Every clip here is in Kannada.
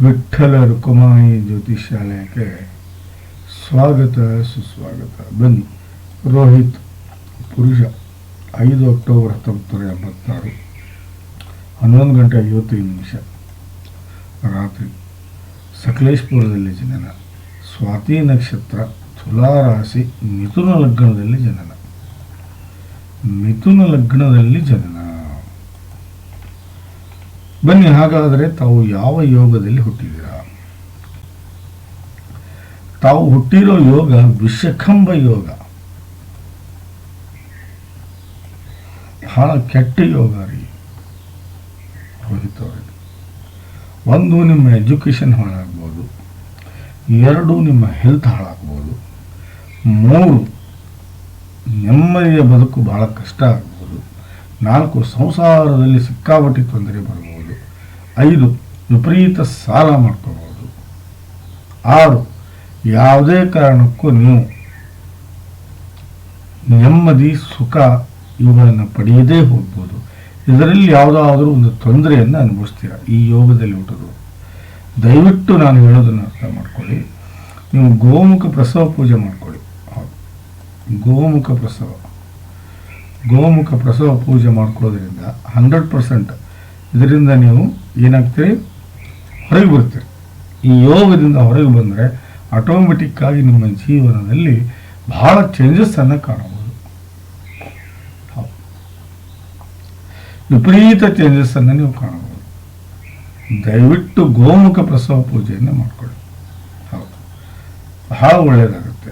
ವಿಠ್ಠಲ ರುಕುಮಾಯಿ ಜ್ಯೋತಿಷಾಲಯಕ್ಕೆ ಸ್ವಾಗತ, ಸುಸ್ವಾಗತ. ಬನ್ನಿ. ರೋಹಿತ್, ಪುರುಷ, ಐದು ಅಕ್ಟೋಬರ್ ಹತ್ತೊಂಬತ್ತು ನೂರ ಎಂಬತ್ತಾರು ಹನ್ನೊಂದು ಗಂಟೆ ಐವತ್ತೈದು ನಿಮಿಷ. ರಾತ್ರಿ. ಸಕಲೇಶ್ಪುರದಲ್ಲಿ ಜನನ. ಸ್ವಾತಿ ನಕ್ಷತ್ರ ತುಲಾ ರಾಶಿ ಮಿಥುನ ಲಗ್ನದಲ್ಲಿ ಜನನ. ಮಿಥುನ ಲಗ್ನದಲ್ಲಿ ಜನನ. ಬನ್ನಿ, ಹಾಗಾದರೆ ತಾವು ಯಾವ ಯೋಗದಲ್ಲಿ ಹುಟ್ಟಿದ್ದೀರಾ? ತಾವು ಹುಟ್ಟಿರೋ ಯೋಗ ವಿಷಖಂಬ ಯೋಗ. ಬಹಳ ಕೆಟ್ಟ ಯೋಗ ರೀ. ಒಂದು ನಿಮ್ಮ ಎಜುಕೇಷನ್ ಹಾಳಾಗ್ಬೋದು, ಎರಡು ನಿಮ್ಮ ಹೆಲ್ತ್ ಹಾಳಾಗ್ಬೋದು, ಮೂರು ನೆಮ್ಮದಿಯ ಬದುಕು ಬಹಳ ಕಷ್ಟ ಆಗ್ಬೋದು, ನಾಲ್ಕು ಸಂಸಾರದಲ್ಲಿ ಸಿಕ್ಕಾಪಟ್ಟಿ ತೊಂದರೆ ಬರ್ಬೋದು. ಐದು ವಿಪರೀತ ಸಾಲ ಮಾಡ್ಕೋಬೋದು ಆರು, ಯಾವುದೇ ಕಾರಣಕ್ಕೂ ನೀವು ನೆಮ್ಮದಿ, ಸುಖ ಇವುಗಳನ್ನು ಪಡೆಯದೇ ಹೋಗ್ಬೋದು. ಇದರಲ್ಲಿ ಯಾವುದಾದ್ರೂ ಒಂದು ತೊಂದರೆಯನ್ನು ಅನುಭವಿಸ್ತೀರ? ಈ ಯೋಗದಲ್ಲಿ ಹುಟ್ಟೋದು ದಯವಿಟ್ಟು ನಾನು ಹೇಳೋದನ್ನು ಅರ್ಥ ಮಾಡ್ಕೊಳ್ಳಿ. ನೀವು ಗೋಮುಖ ಪ್ರಸವ ಪೂಜೆ ಮಾಡ್ಕೊಳ್ಳಿ. ಗೋಮುಖ ಪ್ರಸವ. ಗೋಮುಖ ಪ್ರಸವ ಪೂಜೆ ಮಾಡ್ಕೊಳ್ಳೋದ್ರಿಂದ ಹಂಡ್ರೆಡ್ ಪರ್ಸೆಂಟ್ ಇದರಿಂದ ನೀವು ಏನಾಗ್ತೀರಿ? ಹೊರಗೆ ಬರ್ತೀರಿ ಈ ಯೋಗದಿಂದ ಹೊರಗೆ ಬಂದರೆ ಆಟೋಮೆಟಿಕ್ಕಾಗಿ ನಿಮ್ಮ ಜೀವನದಲ್ಲಿ ಬಹಳ ಚೇಂಜಸ್ ಅನ್ನು ಕಾಣಬಹುದು. ಹೌದು. ವಿಪರೀತ ಚೇಂಜಸ್ ಅನ್ನು ನೀವು ಕಾಣಬಹುದು. ದಯವಿಟ್ಟು ಗೋಮುಖ ಪ್ರಸವ ಪೂಜೆಯನ್ನು ಮಾಡಿಕೊಳ್ಳಿ. ಹೌದು. ಬಹಳ ಒಳ್ಳೆಯದಾಗುತ್ತೆ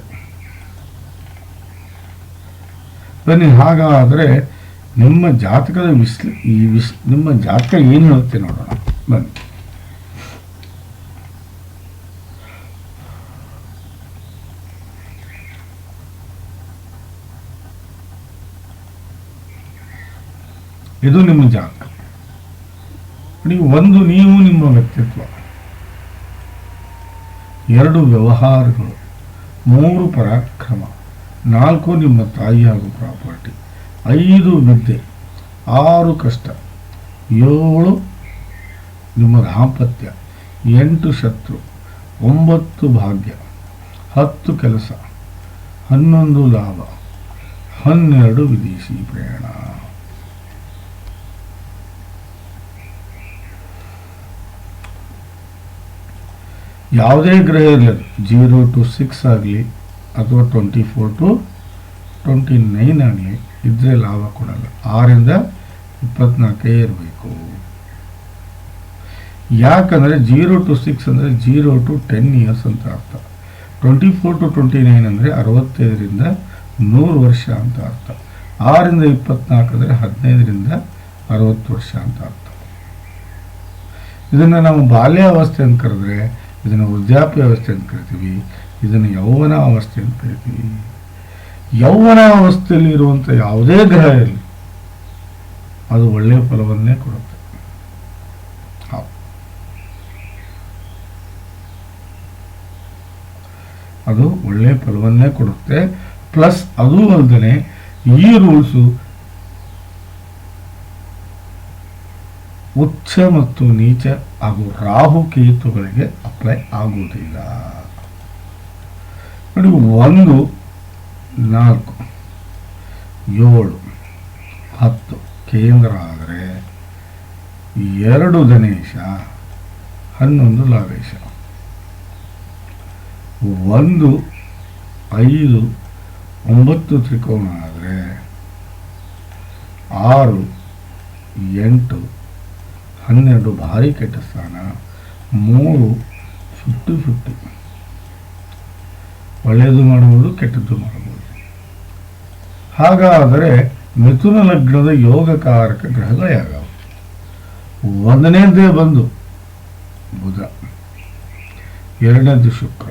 ಬನ್ನಿ, ಹಾಗಾದರೆ ನಿಮ್ಮ ಜಾತಕದ ವಿಶ್ಲ ಈ ವಿಶ್ ನಿಮ್ಮ ಜಾತಕ ಏನು ಹೇಳುತ್ತೆ ನೋಡೋಣ. ಬನ್ನಿ. ಇದು ನಿಮ್ಮ ಜಾತಕ. ನೀವು ಒಂದು ನೀವು ನಿಮ್ಮ ವ್ಯಕ್ತಿತ್ವ. ಎರಡು ವ್ಯವಹಾರಗಳು. ಮೂರು ಪರಾಕ್ರಮ. ನಾಲ್ಕು ನಿಮ್ಮ ತಾಯಿ ಹಾಗೂ ಪ್ರಾಪರ್ಟಿ. ಐದು ವಿದ್ಯೆ, ಆರು ಕಷ್ಟ, ಏಳು ನಿಮ್ಮ ದಾಂಪತ್ಯ, ಎಂಟು ಶತ್ರು, ಒಂಬತ್ತು ಭಾಗ್ಯ, ಹತ್ತು ಕೆಲಸ, ಹನ್ನೊಂದು ಲಾಭ, ಹನ್ನೆರಡು ವಿದೇಶಿ ಪ್ರಯಾಣ. ಯಾವುದೇ ಗ್ರಹ ಇರಲಿ ಜೀರೋ ಟು ಸಿಕ್ಸ್ ಆಗಲಿ ಅಥವಾ twenty four to twenty nine ಆಗಲಿ ಇದ್ರೆ ಲಾಭ ಕೊಡಲ್ಲ. ಆರಿಂದ ಇಪ್ಪತ್ನಾಲ್ಕೇ ಇರಬೇಕು. ಯಾಕಂದರೆ ಜೀರೋ ಟು ಸಿಕ್ಸ್ ಅಂದರೆ ಜೀರೋ ಟು ಟೆನ್ ಇಯರ್ಸ್ ಅಂತ ಅರ್ಥ. Twenty four to twenty nine ಅಂದರೆ ಅರವತ್ತೈದರಿಂದ ನೂರು ವರ್ಷ ಅಂತ ಅರ್ಥ. ಆರಿಂದ ಇಪ್ಪತ್ನಾಲ್ಕು ಅಂದರೆ ಹದಿನೈದರಿಂದ ಅರವತ್ತು ವರ್ಷ ಅಂತ ಅರ್ಥ. ಇದನ್ನು ನಾವು ಬಾಲ್ಯಾವಸ್ಥೆ ಅಂತ ಕರೆದ್ರೆ, ಇದನ್ನು ವೃದ್ಧಾಪ್ಯ ವ್ಯವಸ್ಥೆ ಅಂತ ಕರಿತೀವಿ, ಇದನ್ನು ಯೌವನ ಅವಸ್ಥೆ ಅಂತ ಕರಿತೀವಿ. ಯೌವನ ಅವಸ್ಥೆಯಲ್ಲಿ ಇರುವಂಥ ಯಾವುದೇ ಗ್ರಹ ಇರಲಿ, ಅದು ಒಳ್ಳೆಯ ಫಲವನ್ನೇ ಕೊಡುತ್ತೆ. ಅದು ಒಳ್ಳೆಯ ಫಲವನ್ನೇ ಕೊಡುತ್ತೆ. ಪ್ಲಸ್ ಅದು ಅಲ್ಲದೆ ಈ ರೂಲ್ಸು ಉಚ್ಚ ಮತ್ತು ನೀಚ ಹಾಗೂ ರಾಹು ಕೇತುಗಳಿಗೆ ಅಪ್ಲೈ ಆಗುವುದಿಲ್ಲ. ನೋಡಿ, ಒಂದು ನಾಲ್ಕು, ಏಳು, ಹತ್ತು. ಕೇಂದ್ರ ಆದರೆ ಎರಡು ಗಣೇಶ, ಹನ್ನೊಂದು ಲಾವೇಶ ಒಂದು, ಐದು, ಒಂಬತ್ತು ತ್ರಿಕೋನ ಆದರೆ ಆರು, ಎಂಟು, ಹನ್ನೆರಡು ಭಾರಿ ಕೆಟ್ಟ ಸ್ಥಾನ, ಮೂರು ಫಿಫ್ಟಿ ಫಿಫ್ಟಿ ಒಳ್ಳೆಯದು ಮಾಡಬಹುದು ಕೆಟ್ಟದ್ದು ಮಾಡಬಹುದು ಹಾಗಾದರೆ ಮಿಥುನ ಲಗ್ನದ ಯೋಗಕಾರಕ ಗ್ರಹಗಳು ಯಾವ್ಯಾವು? ಒಂದನೇದೇ ಬಂದು ಬುಧ ಎರಡನೇದು ಶುಕ್ರ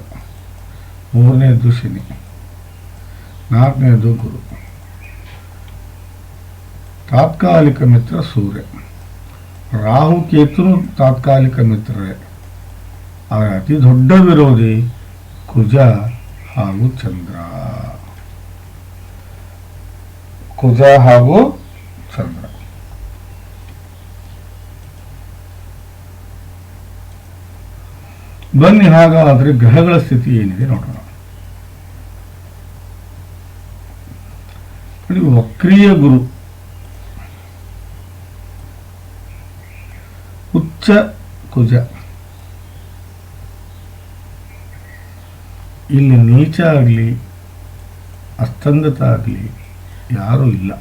ಮೂರನೇದು ಶನಿ ನಾಲ್ಕನೇದು ಗುರು. ತಾತ್ಕಾಲಿಕ ಮಿತ್ರ ಸೂರ್ಯ. ರಾಹು ಕೇತುನು ತಾತ್ಕಾಲಿಕ ಮಿತ್ರರೇ. ಅವರ ಅತಿ ದೊಡ್ಡ ವಿರೋಧಿ ಕುಜ ಹಾಗೂ ಚಂದ್ರ. ಕುಜ ಹಾಗೂ ಚಂದ್ರ. ಬನ್ನಿ, ಹಾಗಾದರೆ ಗ್ರಹಗಳ ಸ್ಥಿತಿ ಏನಿದೆ ನೋಡೋಣ. ವಕ್ರಿಯ ಗುರು. ಉಚ್ಚ ಕುಜ. ಇಲ್ಲಿ ನೀಚ ಆಗಲಿ ಅಸ್ತಂಗತ ಆಗಲಿ ಯಾರೂ ಇಲ್ಲ.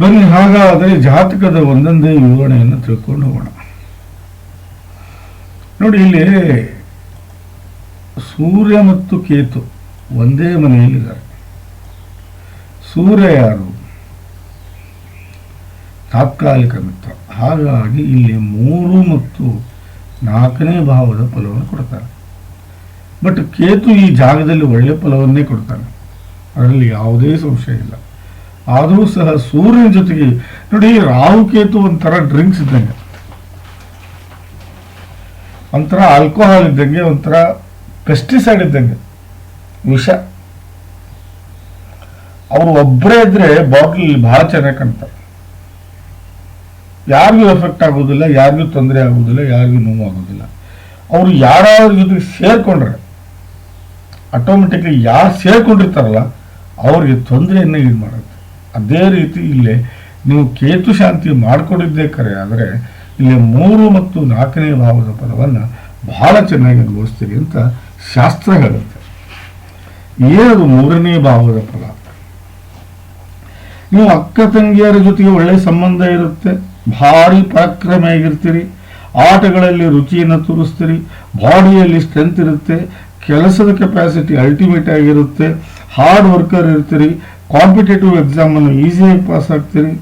ಬನ್ನಿ, ಹಾಗಾದರೆ ಜಾತಕದ ಒಂದೊಂದೇ ವಿವರಣೆಯನ್ನು ತಿಳ್ಕೊಂಡು ಹೋಗೋಣ. ನೋಡಿ, ಇಲ್ಲಿ ಸೂರ್ಯ ಮತ್ತು ಕೇತು ಒಂದೇ ಮನೆಯಲ್ಲಿದ್ದಾರೆ. ಸೂರ್ಯ ಯಾರು? ತಾತ್ಕಾಲಿಕ ಮಿತ್ರ. ಹಾಗಾಗಿ ಇಲ್ಲಿ ಮೂರು ಮತ್ತು ನಾಲ್ಕನೇ ಭಾವದ ಫಲವನ್ನು ಕೊಡ್ತಾರೆ. ಬಟ್ ಕೇತು ಈ ಜಾಗದಲ್ಲಿ ಒಳ್ಳೆ ಫಲವನ್ನೇ ಕೊಡ್ತಾನೆ. ಅದರಲ್ಲಿ ಯಾವುದೇ ಸಂಶಯ ಇಲ್ಲ. ಆದರೂ ಸಹ ಸೂರ್ಯನ ಜೊತೆಗೆ ನೋಡಿ ರಾಹುಕೇತು ಒಂಥರ ಡ್ರಿಂಕ್ಸ್ ಇದ್ದಂಗೆ. ಒಂಥರ ಆಲ್ಕೋಹಾಲ್ ಇದ್ದಂಗೆ, ಒಂಥರ ಪೆಸ್ಟಿಸೈಡ್ ಇದ್ದಂಗೆ. ವಿಷ. ಅವರು ಒಬ್ಬರೇ ಇದ್ರೆ ಬಾಟಲ್ ಬಹಳ ಚೆನ್ನಾಗಿ ಕಾಣ್ತಾರೆ. ಯಾರಿಗೂ ಎಫೆಕ್ಟ್ ಆಗೋದಿಲ್ಲ, ಯಾರಿಗೂ ತೊಂದರೆ ಆಗೋದಿಲ್ಲ, ಯಾರಿಗೂ ನೋವು ಆಗೋದಿಲ್ಲ. ಅವರು ಯಾರ್ಯಾರ ಜೊತೆಗೆ ಸೇರ್ಕೊಂಡ್ರೆ ಆಟೋಮೆಟಿಕ್ಲಿ ಯಾರು ಸೇರ್ಕೊಂಡಿರ್ತಾರಲ್ಲ ಅವ್ರಿಗೆ ತೊಂದರೆಯನ್ನು ಇದು ಮಾಡುತ್ತೆ. ಅದೇ ರೀತಿ ಇಲ್ಲಿ ನೀವು ಕೇತು ಶಾಂತಿ ಮಾಡಿಕೊಂಡಿದ್ದೇ ಕರೆ, ಆದರೆ ಇಲ್ಲಿ ಮೂರು ಮತ್ತು ನಾಲ್ಕನೇ ಭಾವದ ಫಲವನ್ನು ಬಹಳ ಚೆನ್ನಾಗಿ ಅನುಭವಿಸ್ತೀರಿ ಅಂತ ಶಾಸ್ತ್ರ ಹೇಳುತ್ತೆ. ಏನದು ಮೂರನೇ ಭಾವದ ಫಲ ನೀವು ಅಕ್ಕ ತಂಗಿಯರ ಜೊತೆಗೆ ಒಳ್ಳೆ ಸಂಬಂಧ ಇರುತ್ತೆ, ಭಾರಿ ಪರಾಕ್ರಮಿಯಾಗಿರ್ತೀರಿ ಆಟಗಳಲ್ಲಿ ರುಚಿಯನ್ನು ತೋರಿಸ್ತೀರಿ, ಬಾಡಿಯಲ್ಲಿ ಸ್ಟ್ರೆಂತ್ ಇರುತ್ತೆ, ಕೆಲಸದ ಕೆಪಾಸಿಟಿ ಅಲ್ಟಿಮೇಟ್ ಆಗಿರುತ್ತೆ ಹಾರ್ಡ್ ವರ್ಕರ್ ಇರ್ತೀರಿ ಕಾಂಪಿಟೇಟಿವ್ ಎಕ್ಸಾಮನ್ನು ಈಸಿಯಾಗಿ ಪಾಸ್ ಆಗ್ತೀರಿ.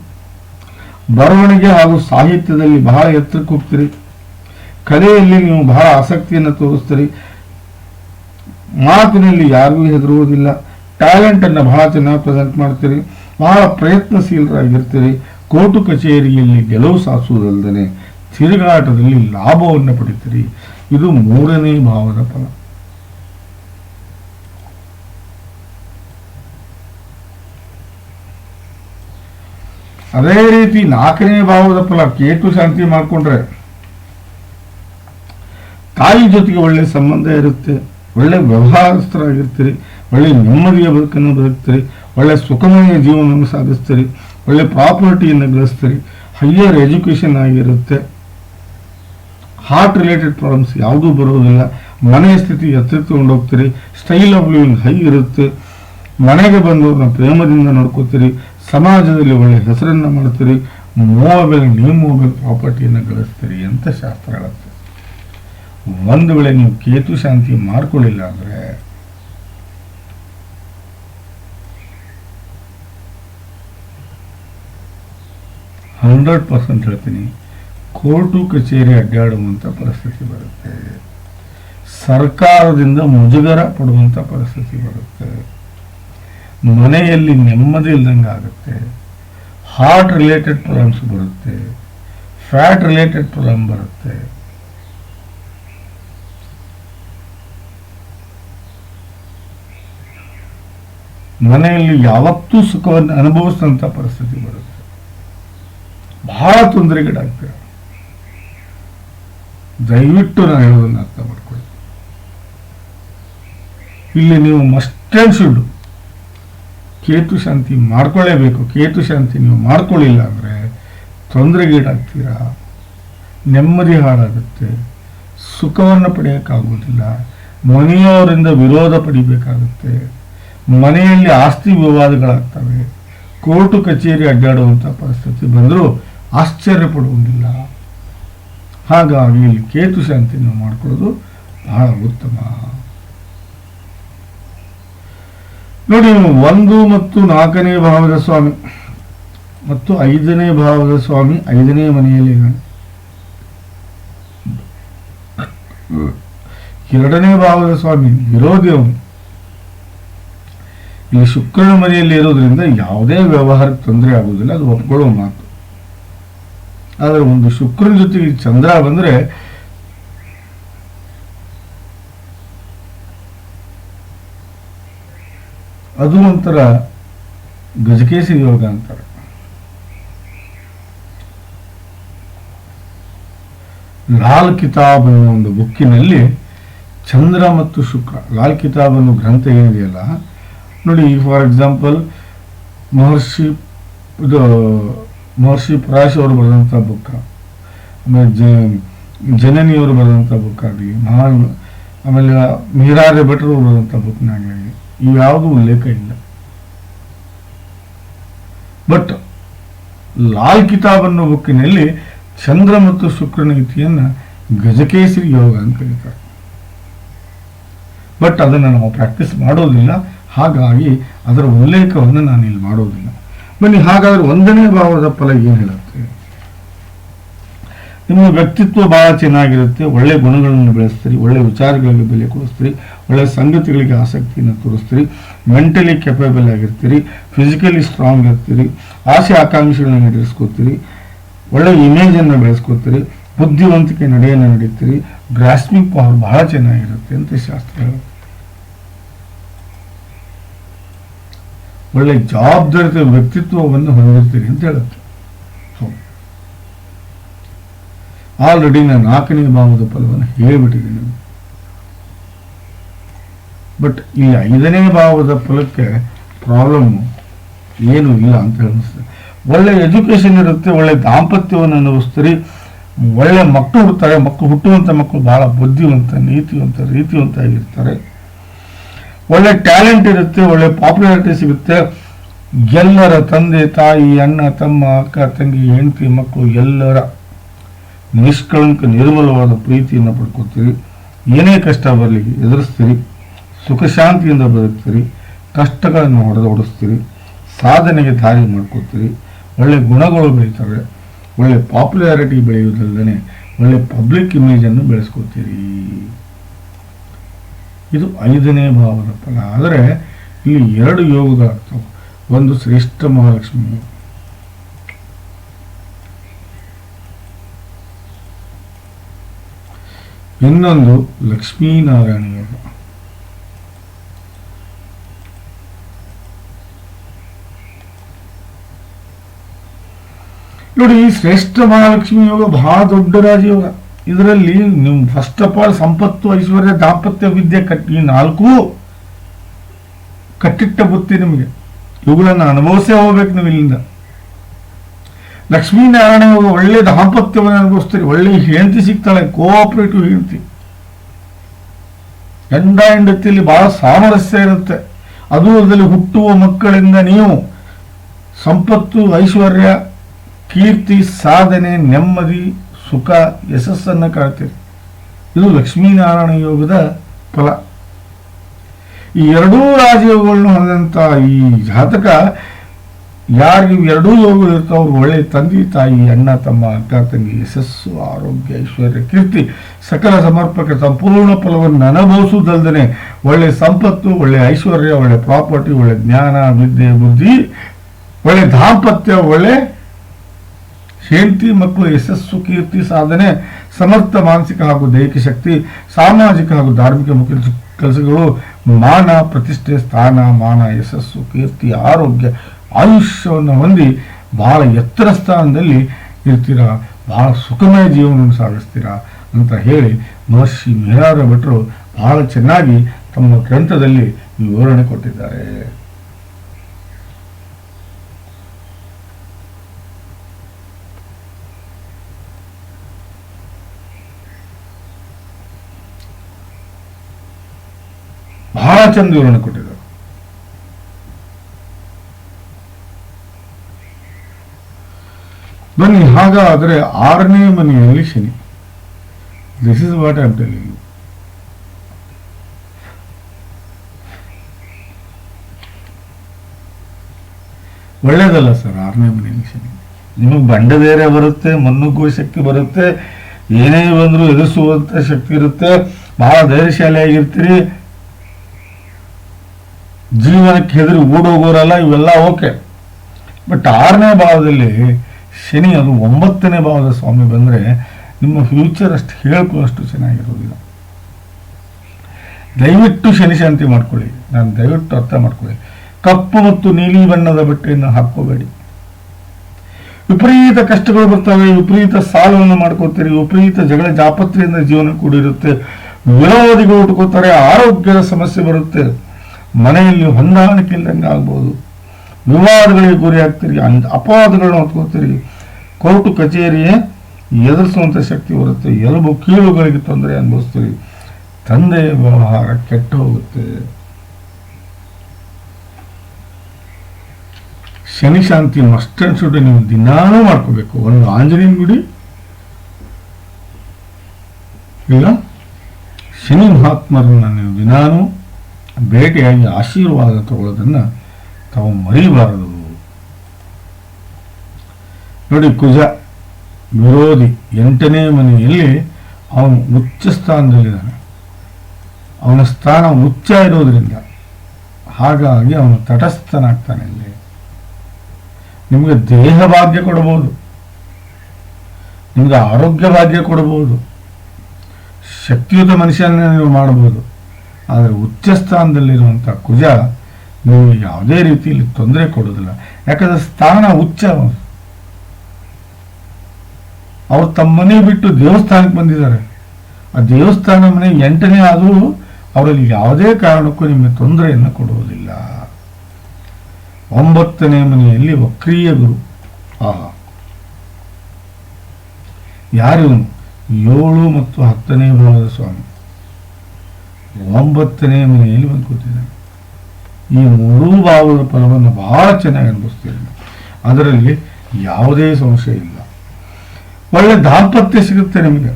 ಬರವಣಿಗೆ ಹಾಗೂ ಸಾಹಿತ್ಯದಲ್ಲಿ ಬಹಳ ಎತ್ತರಕ್ಕೆ ಹೋಗ್ತೀರಿ. ಕಲೆಯಲ್ಲಿ ನೀವು ಬಹಳ ಆಸಕ್ತಿಯನ್ನು ತೋರಿಸ್ತೀರಿ. ಮಾತಿನಲ್ಲಿ ಯಾರಿಗೂ ಹೆದರುವುದಿಲ್ಲ. ಟ್ಯಾಲೆಂಟ್ ಅನ್ನು ಬಹಳ ಚೆನ್ನಾಗಿ ಪ್ರೆಸೆಂಟ್ ಮಾಡ್ತೀರಿ. ಬಹಳ ಪ್ರಯತ್ನಶೀಲರಾಗಿರ್ತೀರಿ. ಕೋರ್ಟು ಕಚೇರಿಯಲ್ಲಿ ಗೆಲುವು ಸಾಧಿಸುವುದಲ್ಲದೆ ತಿರುಗಾಟದಲ್ಲಿ ಲಾಭವನ್ನು ಪಡಿತೀರಿ. ಇದು ಮೂರನೇ ಭಾವದ ಫಲ. ಅದೇ ರೀತಿ ನಾಲ್ಕನೇ ಭಾವದ ಫಲ ಕೇತು ಶಾಂತಿ ಮಾಡಿಕೊಂಡ್ರೆ ತಾಯಿ ಜೊತೆಗೆ ಒಳ್ಳೆ ಸಂಬಂಧ ಇರುತ್ತೆ, ಒಳ್ಳೆ ವ್ಯವಹಾರಸ್ಥರಾಗಿರ್ತೀರಿ, ಒಳ್ಳೆ ನೆಮ್ಮದಿಯ ಬದುಕನ್ನು ಬದುಕ್ತೀರಿ, ಒಳ್ಳೆ ಸುಖಮಯ ಜೀವನವನ್ನು ಸಾಧಿಸ್ತೀರಿ, ಒಳ್ಳೆ ಪ್ರಾಪರ್ಟಿಯನ್ನು ಗಳಿಸ್ತೀರಿ, ಹೈಯರ್ ಎಜುಕೇಷನ್ ಆಗಿರುತ್ತೆ. ಹಾರ್ಟ್ ರಿಲೇಟೆಡ್ ಪ್ರಾಬ್ಲಮ್ಸ್ ಯಾವುದೂ ಬರೋದಿಲ್ಲ ಮನೆಯ ಸ್ಥಿತಿ ಎತ್ತರಿಸಿಕೊಂಡು ಹೋಗ್ತೀರಿ ಸ್ಟೈಲ್ ಆಫ್ ಲಿವಿಂಗ್ ಹೈ ಇರುತ್ತೆ ಮನೆಗೆ ಬಂದವ್ರನ್ನ ಪ್ರೇಮದಿಂದ ನೋಡ್ಕೋತೀರಿ ಸಮಾಜದಲ್ಲಿ ಒಳ್ಳೆ ಹೆಸರನ್ನು ಮಾಡ್ತೀರಿ ಮೂವಬೆಲ್ ನೀವು ಮೂವಬೆಲ್ ಪ್ರಾಪರ್ಟಿಯನ್ನು ಗಳಿಸ್ತೀರಿ ಅಂತ ಶಾಸ್ತ್ರ ಹೇಳುತ್ತೆ ಒಂದು ವೇಳೆ ನೀವು ಕೇತು ಶಾಂತಿ ಮಾಡ್ಕೊಳ್ಳಿಲ್ಲ ಅಂದರೆ ಹಂಡ್ರೆಡ್ ಪರ್ಸೆಂಟ್ ಹೇಳ್ತೀನಿ, ಕೋರ್ಟು ಕಚೇರಿ ಅಡ್ಡಾಡುವಂಥ ಪರಿಸ್ಥಿತಿ ಬರುತ್ತೆ. ಸರ್ಕಾರದಿಂದ ಮುಜುಗರ ಪಡುವಂಥ ಪರಿಸ್ಥಿತಿ ಬರುತ್ತೆ. ಮನೆಯಲ್ಲಿ ನೆಮ್ಮದಿ ಇಲ್ದಂಗೆ ಆಗುತ್ತೆ. ಹಾರ್ಟ್ ರಿಲೇಟೆಡ್ ಪ್ರಾಬ್ಲಮ್ಸ್ ಬರುತ್ತೆ. ಫ್ಯಾಟ್ ರಿಲೇಟೆಡ್ ಪ್ರಾಬ್ಲಮ್ ಬರುತ್ತೆ. ಮನೆಯಲ್ಲಿ ಯಾವತ್ತೂ ಸುಖವನ್ನು ಅನುಭವಿಸಿದಂಥ ಪರಿಸ್ಥಿತಿ ಬರುತ್ತೆ. ಬಹಳ ತೊಂದರೆಗೀಡಾಗ್ತೀರ. ದಯವಿಟ್ಟು ನಾನು ಹೇಳೋದನ್ನು ಅರ್ಥ ಮಾಡ್ಕೊಳ್ಳಿ. ಇಲ್ಲಿ ನೀವು ಮಸ್ಟ್ ಶುಡ್ ಕೇತು ಶಾಂತಿ ಮಾಡ್ಕೊಳ್ಳೇಬೇಕು. ಕೇತು ಶಾಂತಿ ನೀವು ಮಾಡ್ಕೊಳ್ಳಿಲ್ಲ ಅಂದರೆ ತೊಂದರೆಗೀಡಾಗ್ತೀರಾ? ನೆಮ್ಮದಿ ಹಾಳಾಗುತ್ತೆ. ಸುಖವನ್ನು ಪಡೆಯೋಕ್ಕಾಗೋದಿಲ್ಲ ಮನೆಯವರಿಂದ ವಿರೋಧ ಪಡಿಬೇಕಾಗುತ್ತೆ. ಮನೆಯಲ್ಲಿ ಆಸ್ತಿ ವಿವಾದಗಳಾಗ್ತವೆ. ಕೋರ್ಟು ಕಚೇರಿ ಅಡ್ಡಾಡುವಂಥ ಪರಿಸ್ಥಿತಿ ಬಂದರೂ ಆಶ್ಚರ್ಯ ಪಡುವುದಿಲ್ಲ. ಹಾಗಾಗಿ ಇಲ್ಲಿ ಕೇತು ಶಾಂತಿಯನ್ನು ಮಾಡ್ಕೊಳ್ಳೋದು ಬಹಳ ಉತ್ತಮ. ನೋಡಿ ಒಂದು ಮತ್ತು ನಾಲ್ಕನೇ ಭಾವದ ಸ್ವಾಮಿ ಮತ್ತು ಐದನೇ ಭಾವದ ಸ್ವಾಮಿ ಐದನೇ ಮನೆಯಲ್ಲಿ ಎರಡನೇ ಭಾವದ ಸ್ವಾಮಿ ವಿರೋಧಿ ಅವನು ಇಲ್ಲಿ ಶುಕ್ರನ ಮನೆಯಲ್ಲಿ ಇರೋದ್ರಿಂದ ಯಾವುದೇ ವ್ಯವಹಾರಕ್ಕೆ ತೊಂದರೆ ಆಗುವುದಿಲ್ಲ, ಅದು ಒಪ್ಕೊಳ್ಳೋ ಮಾತು. ಆದರೆ ಒಂದು ಶುಕ್ರನ ಜೊತೆಗೆ ಚಂದ್ರ ಬಂದ್ರೆ ಅದು ಒಂಥರ ಗಜಕೇಸಿ ಯೋಗ ಅಂತಾರೆ. ಲಾಲ್ ಕಿತಾಬ್ ಅನ್ನೋ ಒಂದು ಬುಕ್ಕಿನಲ್ಲಿ ಚಂದ್ರ ಮತ್ತು ಶುಕ್ರ, ಲಾಲ್ ಕಿತಾಬ್ ಅನ್ನೋ ಗ್ರಂಥ ಏನಿದೆಯಲ್ಲ, ನೋಡಿ ಫಾರ್ ಎಕ್ಸಾಂಪಲ್ ಮಹರ್ಷಿ ಇದು ಮಹರ್ಷಿ ಪರಾಶ್ ಅವರು ಬರೆದಂಥ ಬುಕ್, ಆಮೇಲೆ ಜ ಜನನಿಯವರು ಬರೆದಂಥ ಬುಕ್ ಆಗಲಿ, ಮಹಾನ್, ಆಮೇಲೆ ಮೀರಾರೆ ಭಟ್ರು ಬರೆದಂಥ ಬುಕ್ನಾಗಲಿ ಇವ್ಯಾವುದೂ ಉಲ್ಲೇಖ ಇಲ್ಲ ಬಟ್ ಲಾಲ್ ಕಿತಾಬ್ ಅನ್ನೋ ಬುಕ್ಕಿನಲ್ಲಿ ಚಂದ್ರ ಮತ್ತು ಶುಕ್ರನ ಯುತಿಯನ್ನು ಗಜಕೇಸರಿ ಯೋಗ ಅಂತ ಕರೀತಾರೆ ಬಟ್ ಅದನ್ನು ನಾವು ಪ್ರಾಕ್ಟೀಸ್ ಮಾಡೋದಿಲ್ಲ. ಹಾಗಾಗಿ ಅದರ ಉಲ್ಲೇಖವನ್ನು ನಾನು ಇಲ್ಲಿ ಮಾಡೋದಿಲ್ಲ. ಬನ್ನಿ, ಹಾಗಾದ್ರೆ ಒಂದನೇ ಭಾವದ ಫಲ ಏನು ಹೇಳುತ್ತೆ? ನಿಮ್ಮ ವ್ಯಕ್ತಿತ್ವ ಬಹಳ ಚೆನ್ನಾಗಿರುತ್ತೆ, ಒಳ್ಳೆ ಗುಣಗಳನ್ನು ಬೆಳೆಸ್ತೀರಿ, ಒಳ್ಳೆ ವಿಚಾರಗಳಿಗೆ ಬೆಲೆ ಕೊಡಿಸ್ತೀರಿ, ಒಳ್ಳೆ ಸಂಗತಿಗಳಿಗೆ ಆಸಕ್ತಿಯನ್ನು ತೋರಿಸ್ತೀರಿ ಮೆಂಟಲಿ ಕೆಪೇಬಲ್ ಆಗಿರ್ತೀರಿ ಫಿಸಿಕಲಿ ಸ್ಟ್ರಾಂಗ್ ಇರ್ತೀರಿ, ಆಸೆ ಆಕಾಂಕ್ಷೆಗಳನ್ನು ನಡೆಸ್ಕೋತೀರಿ ಒಳ್ಳೆ ಇಮೇಜನ್ನು ಬೆಳೆಸ್ಕೋತೀರಿ, ಬುದ್ಧಿವಂತಿಕೆ ನಡೆಯನ್ನು ನಡೀತೀರಿ ಗ್ರಾಸ್ಮಿಕ್ ಪವರ್ ಬಹಳ ಚೆನ್ನಾಗಿರುತ್ತೆ ಅಂತ ಶಾಸ್ತ್ರ ಒಳ್ಳೆ ಜವಾಬ್ದಾರಿತ ವ್ಯಕ್ತಿತ್ವವನ್ನು ಹೊಂದಿರ್ತೀರಿ ಅಂತ ಹೇಳುತ್ತೆ ಹೌದು ಆಲ್ರೆಡಿ ನಾನು ನಾಲ್ಕನೇ ಭಾವದ ಫಲವನ್ನು ಹೇಳಿಬಿಟ್ಟಿದ್ದೀನಿ. ಬಟ್ ಈ ಐದನೇ ಭಾವದ ಫಲಕ್ಕೆ ಪ್ರಾಬ್ಲಮ್ ಏನು ಇಲ್ಲ ಅಂತ ಅನ್ನಿಸ್ತದೆ ಒಳ್ಳೆ ಎಜುಕೇಶನ್ ಇರುತ್ತೆ, ಒಳ್ಳೆ ದಾಂಪತ್ಯವನ್ನು ಅನುಭವಿಸ್ತೀರಿ. ಒಳ್ಳೆ ಮಕ್ಕಳು ಹುಡ್ತಾರೆ ಮಕ್ಕಳು ಹುಟ್ಟುವಂಥ ಮಕ್ಕಳು ಭಾಳ ಬುದ್ಧಿವಂತ, ನೀತಿವಂತ ರೀತಿವಂತ ಆಗಿರ್ತಾರೆ ಒಳ್ಳೆ ಟ್ಯಾಲೆಂಟ್ ಇರುತ್ತೆ, ಒಳ್ಳೆ ಪಾಪ್ಯುಲಾರಿಟಿ ಸಿಗುತ್ತೆ. ಎಲ್ಲರ ತಂದೆ ತಾಯಿ, ಅಣ್ಣ, ತಮ್ಮ, ಅಕ್ಕ, ತಂಗಿ, ಹೆಂಡತಿ, ಮಕ್ಕಳು ಎಲ್ಲರ ನಿಷ್ಕಳಂಕ ನಿರ್ಮಲವಾದ ಪ್ರೀತಿಯನ್ನು ಪಡ್ಕೊತೀರಿ. ಏನೇ ಕಷ್ಟ ಬರಲಿ ಎದುರಿಸ್ತೀರಿ ಸುಖ ಶಾಂತಿಯಿಂದ ಬದುಕ್ತೀರಿ. ಕಷ್ಟಗಳನ್ನು ಹೊಡೆದು ಹೊಡಿಸ್ತೀರಿ ಸಾಧನೆಗೆ ದಾರಿ ಮಾಡ್ಕೋತೀರಿ. ಒಳ್ಳೆ ಗುಣಗಳು ಬೆಳೀತಾರೆ ಒಳ್ಳೆ ಪಾಪ್ಯುಲಾರಿಟಿ ಬೆಳೆಯುವುದಲ್ಲದೆ ಒಳ್ಳೆ ಪಬ್ಲಿಕ್ ಇಮೇಜನ್ನು ಬೆಳೆಸ್ಕೋತೀರಿ. ಇದು ಐದನೇ ಭಾವದ ಫಲ. ಆದರೆ ಇಲ್ಲಿ ಎರಡು ಯೋಗಗಳಾಗ್ತವೆ ಒಂದು ಶ್ರೇಷ್ಠ ಮಹಾಲಕ್ಷ್ಮಿ ಯೋಗ. ಇನ್ನೊಂದು ಲಕ್ಷ್ಮೀನಾರಾಯಣ ಯೋಗ ನೋಡಿ, ಈ ಶ್ರೇಷ್ಠ ಮಹಾಲಕ್ಷ್ಮಿ ಯೋಗ ಬಹಳ ದೊಡ್ಡ ರಾಜಯೋಗ. ಇದರಲ್ಲಿ ನಿಮ್ ಫಸ್ಟ್ ಆಫ್ ಆಲ್ ಸಂಪತ್ತು, ಐಶ್ವರ್ಯ, ದಾಂಪತ್ಯ, ವಿದ್ಯೆ ಕಟ್ಟಿ ನಾಲ್ಕು ಕಟ್ಟಿಟ್ಟ ಬುತ್ತಿ ನಿಮಗೆ. ಇವುಗಳನ್ನು ಅನುಭವಿಸೇ ಹೋಗ್ಬೇಕು ನೀವು ಇಲ್ಲಿಂದ. ಲಕ್ಷ್ಮೀನಾರಾಯಣ ಒಳ್ಳೆ ದಾಂಪತ್ಯವನ್ನು ಅನುಭವಿಸ್ತಾರೆ. ಒಳ್ಳೆ ಹೆಂಡತಿ ಸಿಗ್ತಾಳೆ ಕೋಆಪರೇಟಿವ್ ಹೆಂಡತಿ. ಗಂಡ ಹೆಂಡತಿಯಲ್ಲಿ ಬಹಳ ಸಾಮರಸ್ಯ ಇರುತ್ತೆ. ಅದು ಅದರಲ್ಲಿ ಹುಟ್ಟುವ ಮಕ್ಕಳಿಂದ ನೀವು ಸಂಪತ್ತು, ಐಶ್ವರ್ಯ, ಕೀರ್ತಿ, ಸಾಧನೆ, ನೆಮ್ಮದಿ, ಸುಖ, ಯಶಸ್ಸನ್ನು ಕಾಣ್ತೀರಿ. ಇದು ಲಕ್ಷ್ಮೀನಾರಾಯಣ ಯೋಗದ ಫಲ. ಈ ಎರಡೂ ರಾಜಯೋಗಗಳನ್ನು ಹೊಂದಂತ ಈ ಜಾತಕ ಯಾರಿಗೆ ಇವು ಎರಡೂ ಯೋಗಗಳು ಇರ್ತಾವ, ಅವ್ರು ಒಳ್ಳೆ ತಂದೆ, ತಾಯಿ, ಅಣ್ಣ, ತಮ್ಮ, ಅಕ್ಕ, ತಂಗಿ, ಯಶಸ್ಸು, ಆರೋಗ್ಯ, ಐಶ್ವರ್ಯ, ಕೀರ್ತಿ, ಸಕಲ ಸಮರ್ಪಕ ಸಂಪೂರ್ಣ ಫಲವನ್ನು ಅನುಭವಿಸುವುದಲ್ಲದೆ ಒಳ್ಳೆ ಸಂಪತ್ತು, ಒಳ್ಳೆ ಐಶ್ವರ್ಯ, ಒಳ್ಳೆ ಪ್ರಾಪರ್ಟಿ, ಒಳ್ಳೆ ಜ್ಞಾನ, ವಿದ್ಯೆ, ಬುದ್ಧಿ, ಒಳ್ಳೆ ದಾಂಪತ್ಯ, ಒಳ್ಳೆ ಹೆಂಡತಿ, ಮಕ್ಕಳು, ಯಶಸ್ಸು, ಕೀರ್ತಿ, ಸಾಧನೆ, ಸಮರ್ಥ, ಮಾನಸಿಕ ಹಾಗೂ ದೈಹಿಕ ಶಕ್ತಿ, ಸಾಮಾಜಿಕ ಹಾಗೂ ಧಾರ್ಮಿಕ ಮುಖ್ಯ ಕೆಲಸಗಳು ಮಾನ, ಪ್ರತಿಷ್ಠೆ, ಸ್ಥಾನ, ಮಾನ, ಯಶಸ್ಸು, ಕೀರ್ತಿ, ಆರೋಗ್ಯ ಆಯುಷ್ಯವನ್ನು ಹೊಂದಿ ಬಹಳ ಎತ್ತರ ಸ್ಥಾನದಲ್ಲಿ ಇರ್ತೀರಾ, ಬಹಳ ಸುಖಮಯ ಜೀವನವನ್ನು ಸಾಗಿಸ್ತೀರಾ ಅಂತ ಹೇಳಿ ಮಹರ್ಷಿ ಮಿರಾರ ಭಟ್ರು ಬಹಳ ಚೆನ್ನಾಗಿ ತಮ್ಮ ಗ್ರಂಥದಲ್ಲಿ ವಿವರಣೆ ಕೊಟ್ಟಿದ್ದಾರೆ. ಬಹಳ ಚಂದ ವಿವರಣೆ ಕೊಟ್ಟಿದ್ದಾರೆ. ಬನ್ನಿ, ಹಾಗಾದರೆ ಆರನೇ ಮನೆಯಲ್ಲಿ Shani. This is what I telling you ಒಳ್ಳೇದಲ್ಲ ಸರ್, ಆರನೇ ಮನೆಯಲ್ಲಿ ಶನಿ. ನಿಮಗೆ ಬಂಡ ಬೇರೆ ಬರುತ್ತೆ, ಮನ್ನುಗ್ಗುವ ಶಕ್ತಿ ಬರುತ್ತೆ, ಏನೇ ಬಂದರೂ ಎದುರಿಸುವಂಥ ಶಕ್ತಿ ಇರುತ್ತೆ. ಬಹಳ ಧೈರ್ಯಶಾಲಿಯಾಗಿರ್ತೀರಿ. ಜೀವನಕ್ಕೆ ಹೆದರಿ ಓಡೋಗೋರಲ್ಲ, ಇವೆಲ್ಲ ಓಕೆ. ಬಟ್ ಆರನೇ ಭಾವದಲ್ಲಿ ಶನಿ ಅದು ಒಂಬತ್ತನೇ ಭಾವದ ಸ್ವಾಮಿ ಬಂದರೆ ನಿಮ್ಮ ಫ್ಯೂಚರ್ ಅಷ್ಟು ಹೇಳ್ಕೊಳ್ಳೋಷ್ಟು ಚೆನ್ನಾಗಿರೋದಿಲ್ಲ. ದಯವಿಟ್ಟು ಶನಿ ಶಾಂತಿ ಮಾಡ್ಕೊಳ್ಳಿ. ನಾನು ದಯವಿಟ್ಟು ಅರ್ಥ ಮಾಡ್ಕೊಳ್ಳಿ. ಕಪ್ಪು ಮತ್ತು ನೀಲಿ ಬಣ್ಣದ ಬಟ್ಟೆಯನ್ನು ಹಾಕ್ಕೋಬೇಡಿ. ವಿಪರೀತ ಕಷ್ಟಗಳು ಬರ್ತವೆ, ವಿಪರೀತ ಸಾಲವನ್ನು ಮಾಡ್ಕೋತೀರಿ, ವಿಪರೀತ ಜಗಳ ಜಾಪತ್ರೆಯಿಂದ ಜೀವನ ಕೂಡಿರುತ್ತೆ, ವಿರೋಧಿಗಳು ಹುಟ್ಕೋತಾರೆ, ಆರೋಗ್ಯದ ಸಮಸ್ಯೆ ಬರುತ್ತೆ. ಮನೆಯಲ್ಲಿ ಹೊಂದಾಣಿಕೆ ಇಲ್ದಂಗೆ ಆಗ್ಬೋದು. ವಿವಾದಗಳಿಗೆ ಗುರಿ ಆಗ್ತೀರಿ ಅಪವಾದಗಳನ್ನ ಹೊತ್ಕೋತೀರಿ. ಕೋರ್ಟು ಕಚೇರಿಯೇ ಎದುರಿಸುವಂಥ ಶಕ್ತಿ ಬರುತ್ತೆ ಎಲುಬು ಕೀಳುಗಳಿಗೆ ತೊಂದರೆ ಅನುಭವಿಸ್ತೀರಿ. ತಂದೆಯ ವ್ಯವಹಾರ ಕೆಟ್ಟು ಹೋಗುತ್ತೆ. ಶನಿ ಶಾಂತಿ ಮಸ್ಟ್ ನೀವು ದಿನಾನೂ ಮಾಡ್ಕೋಬೇಕು. ಒಂದು ಆಂಜನೇಯನ ಗುಡಿ? ಇಲ್ಲ? ಶನಿ ಮಹಾತ್ಮರನ್ನ ನೀವು ದಿನಾನೂ ಭೇಟಿಯಾಗಿ ಆಶೀರ್ವಾದ ತಗೊಳ್ಳೋದನ್ನ ತಾವು ಮರಿಬಾರದು. ನೋಡಿ, ಕುಜ ವಿರೋಧಿ ಎಂಟನೇ ಮನೆಯಲ್ಲಿ ಅವನು ಉಚ್ಚ ಸ್ಥಾನದಲ್ಲಿದ್ದಾನೆ ಅವನ ಸ್ಥಾನ ಉಚ್ಚ ಇರೋದ್ರಿಂದ ಹಾಗಾಗಿ ಅವನು ತಟಸ್ಥನಾಗ್ತಾನೆ ಇಲ್ಲಿ. ನಿಮಗೆ ದೇಹ ಭಾಗ್ಯ ಕೊಡಬಹುದು ನಿಮಗೆ ಆರೋಗ್ಯ ಭಾಗ್ಯ ಕೊಡಬಹುದು ಶಕ್ತಿಯುತ ಮನುಷ್ಯನ ನೀವು ಮಾಡಬಹುದು ಆದರೆ ಉಚ್ಚ ಸ್ಥಾನದಲ್ಲಿರುವಂಥ ಕುಜ ನೀವು ಯಾವುದೇ ರೀತಿಯಲ್ಲಿ ತೊಂದರೆ ಕೊಡೋದಿಲ್ಲ ಯಾಕಂದ್ರೆ ಸ್ಥಾನ ಉಚ್ಚ. ಅವ್ರು ತಮ್ಮ ಮನೆ ಬಿಟ್ಟು ದೇವಸ್ಥಾನಕ್ಕೆ ಬಂದಿದ್ದಾರೆ. ಆ ದೇವಸ್ಥಾನ ಮನೆ ಎಂಟನೇ ಆದರೂ ಅವರಲ್ಲಿ ಯಾವುದೇ ಕಾರಣಕ್ಕೂ ನಿಮಗೆ ತೊಂದರೆಯನ್ನು ಕೊಡುವುದಿಲ್ಲ. ಒಂಬತ್ತನೇ ಮನೆಯಲ್ಲಿ ವಕ್ರೀಯ ಗುರು. ಆಹಾ. ಯಾರು? ಇವನು? ಏಳು ಮತ್ತು ಹತ್ತನೇ ಭಾವದ ಸ್ವಾಮಿ. ಒಂಬತ್ತನೇ ಮನೆಯಲ್ಲಿ ಬಂದು ಕೂತಿದ್ದಾನೆ. ಈ ಮೂರೂ ಭಾವದ ಫಲವನ್ನು ಬಹಳ ಚೆನ್ನಾಗಿ ಅನುಭವಿಸ್ತೀರಿ ಅದರಲ್ಲಿ ಯಾವುದೇ ಸಮಸ್ಯೆ ಇಲ್ಲ. ಒಳ್ಳೆ ದಾಂಪತ್ಯ ಸಿಗುತ್ತೆ ನಿಮಗೆ.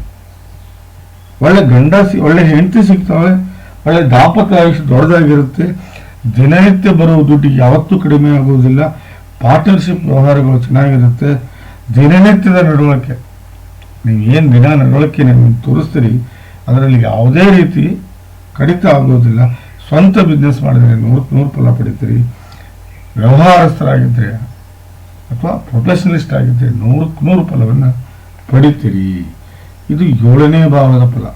ಒಳ್ಳೆ ಗಂಡ ಸಿ, ಒಳ್ಳೆ ಹೆಂಡತಿ ಸಿಗ್ತವೆ, ಒಳ್ಳೆ ದಾಂಪತ್ಯ ಆಯುಷ್ಯ ದೊಡ್ಡದಾಗಿರುತ್ತೆ. ದಿನನಿತ್ಯ ಬರುವ ದುಡ್ಡಿಗೆ ಯಾವತ್ತೂ ಕಡಿಮೆ ಆಗುವುದಿಲ್ಲ. ಪಾರ್ಟ್ನರ್ಶಿಪ್ ವ್ಯವಹಾರಗಳು ಚೆನ್ನಾಗಿರುತ್ತೆ. ದಿನನಿತ್ಯದ ನಡವಳಿಕೆ. ನೀವು ಏನು ದಿನ ನಡವಳಿಕೆ ನೀವು ತೋರಿಸ್ತೀರಿ, ಅದರಲ್ಲಿ ಯಾವುದೇ ರೀತಿ ಕಡಿತ ಆಗೋದಿಲ್ಲ. ಸ್ವಂತ ಬಿಸ್ನೆಸ್ ಮಾಡಿದರೆ ನೂರು ನೂರು ಫಲ ಪಡಿತೀರಿ. ವ್ಯವಹಾರಸ್ಥರಾಗಿದ್ದರೆ ಅಥವಾ ಪ್ರೊಫೆಷನಲಿಸ್ಟ್ ಆಗಿದ್ದರೆ ನೂರಕ್ಕೆ ನೂರು ಫಲವನ್ನು ಪಡಿತೀರಿ. ಇದು ಏಳನೇ ಭಾವದ ಫಲ.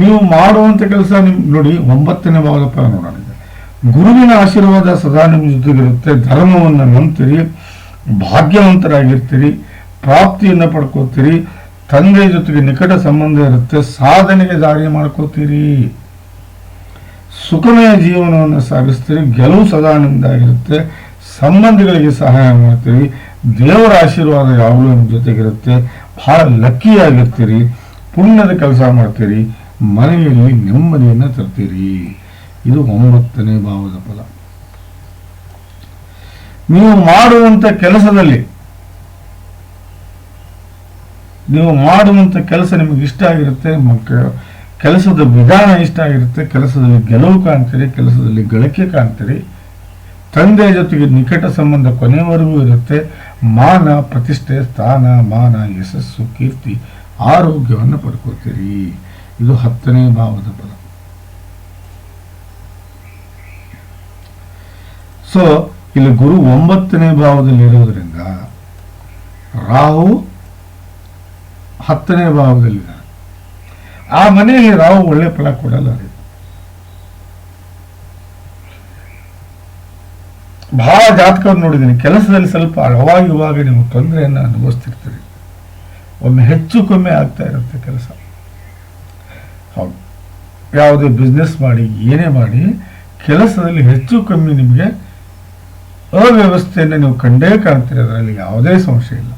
ನೀವು ಮಾಡುವಂಥ ಕೆಲಸ ನಿಮ್, ನೋಡಿ, ಒಂಬತ್ತನೇ ಭಾವದ ಫಲ ನೋಡೋಣ. ಗುರುವಿನ ಆಶೀರ್ವಾದ ಸದಾ ನಿಮ್ಮ ಜೊತೆಗಿರುತ್ತೆ. ಧರ್ಮವನ್ನು ನಂಬ್ತೀರಿ, ಭಾಗ್ಯವಂತರಾಗಿರ್ತೀರಿ, ಪ್ರಾಪ್ತಿಯನ್ನು ಪಡ್ಕೋತೀರಿ, ತಂದೆ ಜೊತೆಗೆ ನಿಕಟ ಸಂಬಂಧ ಇರುತ್ತೆ, ಸಾಧನೆಗೆ ದಾರಿ ಮಾಡ್ಕೋತೀರಿ. ಸುಖಮಯ ಜೀವನವನ್ನು ಸಾಗಿಸ್ತೀರಿ, ಗೆಲುವು ಸದಾ ನಿಮ್ದಾಗಿರುತ್ತೆ. ಸಂಬಂಧಿಗಳಿಗೆ ಸಹಾಯ ಮಾಡ್ತೀರಿ. ದೇವರ ಆಶೀರ್ವಾದ ಯಾವಾಗಲೂ ನಿಮ್ಮ ಜೊತೆಗಿರುತ್ತೆ. ಬಹಳ ಲಕ್ಕಿಯಾಗಿರ್ತೀರಿ ಪುಣ್ಯದ ಕೆಲಸ ಮಾಡ್ತೀರಿ. ಮನೆಯಲ್ಲಿ ನೆಮ್ಮದಿಯನ್ನು ತರ್ತೀರಿ. ಇದು ಒಂಬತ್ತನೇ ಭಾವದ ಫಲ. ನೀವು ಮಾಡುವಂಥ ಕೆಲಸದಲ್ಲಿ, ನೀವು ಮಾಡುವಂತ ಕೆಲಸ ನಿಮಗೆ ಇಷ್ಟ ಆಗಿರುತ್ತೆ. ಕೆಲಸದ ವಿಧಾನ ಇಷ್ಟ ಆಗಿರುತ್ತೆ. ಕೆಲಸದಲ್ಲಿ ಗೆಲುವು ಕಾಣ್ತೀರಿ. ಕೆಲಸದಲ್ಲಿ ಗಳಿಕೆ ಕಾಣ್ತೀರಿ. ತಂದೆಯ ಜೊತೆಗೆ ನಿಕಟ ಸಂಬಂಧ ಕೊನೆವರೆಗೂ ಇರುತ್ತೆ. ಮಾನ, ಪ್ರತಿಷ್ಠೆ, ಸ್ಥಾನ, ಮಾನ, ಯಶಸ್ಸು, ಕೀರ್ತಿ, ಆರೋಗ್ಯವನ್ನು ಪಡ್ಕೋತೀರಿ. ಇದು ಹತ್ತನೇ ಭಾವದ ಫಲ ಸೊ ಇಲ್ಲಿ ಗುರು ಒಂಬತ್ತನೇ ಭಾವದಲ್ಲಿ ಇರೋದ್ರಿಂದ ರಾಹು ಹತ್ತನೇ ಭಾವದಲ್ಲಿದ್ದಾರೆ ಆ ಮನೆಗೆ ರಾಹು ಒಳ್ಳೆ ಫಲ ಕೊಡಲ್ಲ ರೀ. ಬಹಳ ಜಾತಕವನ್ನು ನೋಡಿದ್ದೀನಿ. ಕೆಲಸದಲ್ಲಿ ಸ್ವಲ್ಪ ಅಳವಾಗಿವಾಗ ನೀವು ತೊಂದರೆಯನ್ನು ಅನುಭವಿಸ್ತಿರ್ತೀರಿ. ಒಮ್ಮೆ ಹೆಚ್ಚು ಕಮ್ಮಿ ಆಗ್ತಾ ಇರುತ್ತೆ ಕೆಲಸ. ಹೌದು. ಯಾವುದೇ ಬಿಸ್ನೆಸ್ ಮಾಡಿ, ಏನೇ ಮಾಡಿ, ಕೆಲಸದಲ್ಲಿ ಹೆಚ್ಚು ಕಮ್ಮಿ ನಿಮಗೆ ಅವ್ಯವಸ್ಥೆಯನ್ನು ನೀವು ಕಂಡೇ ಕಾಣ್ತೀರಿ. ಅದರಲ್ಲಿ ಯಾವುದೇ ಸಂಶಯ ಇಲ್ಲ.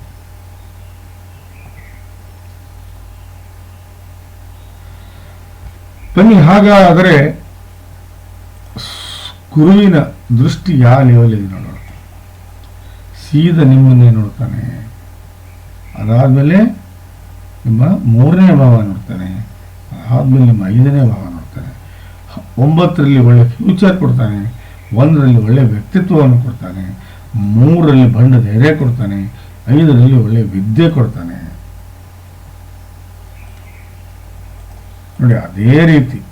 ಬನ್ನಿ, ಹಾಗಾದರೆ ಗುರುವಿನ ದೃಷ್ಟಿ ಯಾವ ಲೆವೆಲ್ ಇದೆ ನೋಡೋಣ ಸೀದ ನಿಮ್ಮನ್ನೇ ನೋಡ್ತಾನೆ. ಅದಾದಮೇಲೆ ನಿಮ್ಮ ಮೂರನೇ ಭಾವ ನೋಡ್ತಾನೆ. ಅದಾದಮೇಲೆ ನಿಮ್ಮ ಐದನೇ ಭಾವ ನೋಡ್ತಾನೆ. ಒಂಬತ್ತರಲ್ಲಿ ಒಳ್ಳೆ ಫ್ಯೂಚರ್ ಕೊಡ್ತಾನೆ. ಒಂದರಲ್ಲಿ ಒಳ್ಳೆ ವ್ಯಕ್ತಿತ್ವವನ್ನು ಕೊಡ್ತಾನೆ. ಮೂರರಲ್ಲಿ ಬಂಡ ಧೈರ್ಯ ಕೊಡ್ತಾನೆ. ಐದರಲ್ಲಿ ಒಳ್ಳೆ ವಿದ್ಯೆ ಕೊಡ್ತಾನೆ. ನೋಡಿ, ಅದೇ ರೀತಿ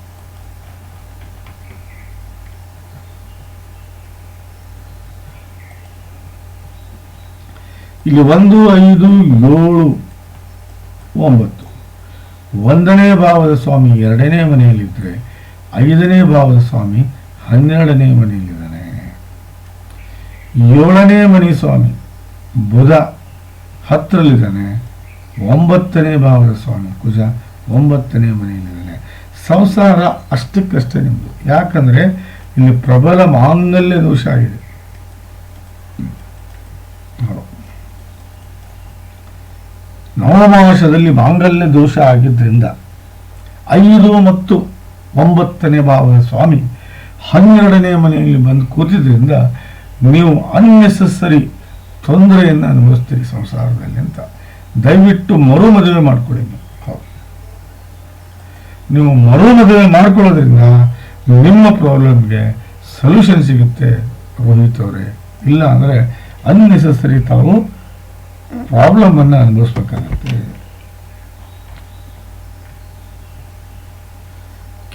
ಇಲ್ಲಿ ಒಂದು, ಐದು, ಏಳು, ಒಂಬತ್ತು. ಒಂದನೇ ಭಾವದ ಸ್ವಾಮಿ ಎರಡನೇ ಮನೆಯಲ್ಲಿದ್ದರೆ, ಐದನೇ ಭಾವದ ಸ್ವಾಮಿ ಹನ್ನೆರಡನೇ ಮನೆಯಲ್ಲಿದ್ದಾನೆ. ಏಳನೇ ಮನೆ ಸ್ವಾಮಿ ಬುಧ ಹತ್ತರಲ್ಲಿದ್ದಾನೆ. ಒಂಬತ್ತನೇ ಭಾವದ ಸ್ವಾಮಿ ಕುಜ ಒಂಬತ್ತನೇ ಮನೆಯಲ್ಲಿದ್ದಾನೆ. ಸಂಸಾರ ಅಷ್ಟಕ್ಕಷ್ಟೇ ನಿಮ್ಮದು ಯಾಕಂದರೆ ಇಲ್ಲಿ ಪ್ರಬಲ ಮಾಂಗಲ್ಯ ದೋಷ ಆಗಿದೆ. ನವಮಾಸದಲ್ಲಿ ಮಾಂಗಲ್ಯ ದೋಷ ಆಗಿದ್ದರಿಂದ ಐದು ಮತ್ತು ಒಂಬತ್ತನೇ ಭಾವದ ಸ್ವಾಮಿ ಹನ್ನೆರಡನೇ ಮನೆಯಲ್ಲಿ ಬಂದು ಕೂತಿದ್ದರಿಂದ ನೀವು ಅನ್ನೆಸೆಸರಿ ತೊಂದರೆಯನ್ನು ಅನುಭವಿಸ್ತೀರಿ ಸಂಸಾರದಲ್ಲಿ ಅಂತ. ದಯವಿಟ್ಟು ಮರು ಮದುವೆ ಮಾಡಿಕೊಡಿ ನೀವು. ಮರು ಮದುವೆ ಮಾಡ್ಕೊಳ್ಳೋದ್ರಿಂದ ನಿಮ್ಮ ಪ್ರಾಬ್ಲಮ್ಗೆ ಸೊಲ್ಯೂಷನ್ ಸಿಗುತ್ತೆ ರೋಹಿತ್ ಅವರೇ ಇಲ್ಲ ಅಂದರೆ ಅನ್ನೆಸೆಸರಿ ತಾವು ಪ್ರಾಬ್ಲಮನ್ನು ಅನುಭವಿಸ್ಬೇಕಾಗತ್ತೆ.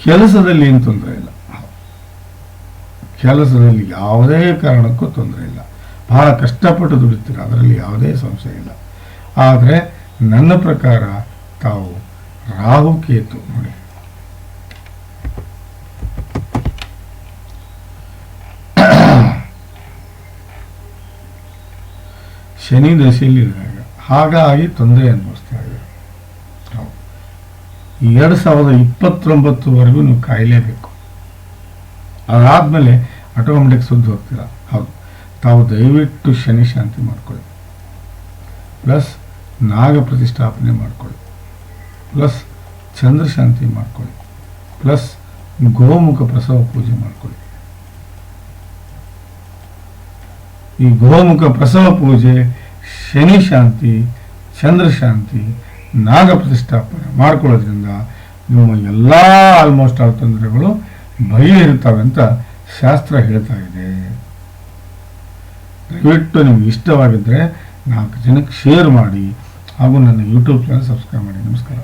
ಕೆಲಸದಲ್ಲಿ ಏನು ತೊಂದರೆ ಇಲ್ಲ. ಕೆಲಸದಲ್ಲಿ ಯಾವುದೇ ಕಾರಣಕ್ಕೂ ತೊಂದರೆ ಇಲ್ಲ. ಬಹಳ ಕಷ್ಟಪಟ್ಟು ದುಡಿತೀರ, ಅದರಲ್ಲಿ ಯಾವುದೇ ಸಂಶಯ ಇಲ್ಲ. ಆದರೆ ನನ್ನ ಪ್ರಕಾರ ತಾವು ರಾಹು ಕೇತು ನೋಡಿ. ಶನಿ ದಶೆಯಲ್ಲಿ ಇರುವಾಗ ಹಾಗಾಗಿ ತೊಂದರೆ ಅನುಭವಿಸ್ತಾ ಹೌದು. ಈ ಎರಡು ಸಾವಿರದ ಇಪ್ಪತ್ತೊಂಬತ್ತುವರೆಗೂ ನೀವು ಕಾಯಲೇಬೇಕು. ಅದಾದಮೇಲೆ ಆಟೋಮೆಟಿಕ್ ಸುದ್ದಿ ಹೋಗ್ತೀರಾ? ಹೌದು. ತಾವು ದಯವಿಟ್ಟು ಶನಿ ಶಾಂತಿ ಮಾಡ್ಕೊಳ್ಳಿ. ಪ್ಲಸ್ ನಾಗ ಪ್ರತಿಷ್ಠಾಪನೆ ಮಾಡ್ಕೊಳ್ಳಿ. ಪ್ಲಸ್ ಚಂದ್ರ ಶಾಂತಿ ಮಾಡ್ಕೊಳ್ಳಿ. ಪ್ಲಸ್ ಗೋಮುಖ ಪ್ರಸವ ಪೂಜೆ ಮಾಡ್ಕೊಳ್ಳಿ. ಈ ಗೋಮುಖ ಪ್ರಸವ ಪೂಜೆ, ಶನಿ ಶಾಂತಿ, ಚಂದ್ರ ಶಾಂತಿ, ನಾಗ ಪ್ರತಿಷ್ಠಾಪನೆ ಮಾಡ್ಕೊಳ್ಳೋದ್ರಿಂದ ನಿಮ್ಮ ಎಲ್ಲ ಆಲ್ಮೋಸ್ಟ್ ಆಲ್ ತೊಂದರೆಗಳು ಬಗೆಹರಿತವೆ ಅಂತ ಶಾಸ್ತ್ರ ಹೇಳ್ತಾ ಇದೆ. ದಯವಿಟ್ಟು ನಿಮ್ಗೆ ಇಷ್ಟವಾಗಿದ್ದರೆ ನಾಲ್ಕು ಜನಕ್ಕೆ ಶೇರ್ ಮಾಡಿ ಹಾಗೂ ನನ್ನ ಯೂಟ್ಯೂಬ್ ಚಾನಲ್ ಸಬ್ಸ್ಕ್ರೈಬ್ ಮಾಡಿ. ನಮಸ್ಕಾರ.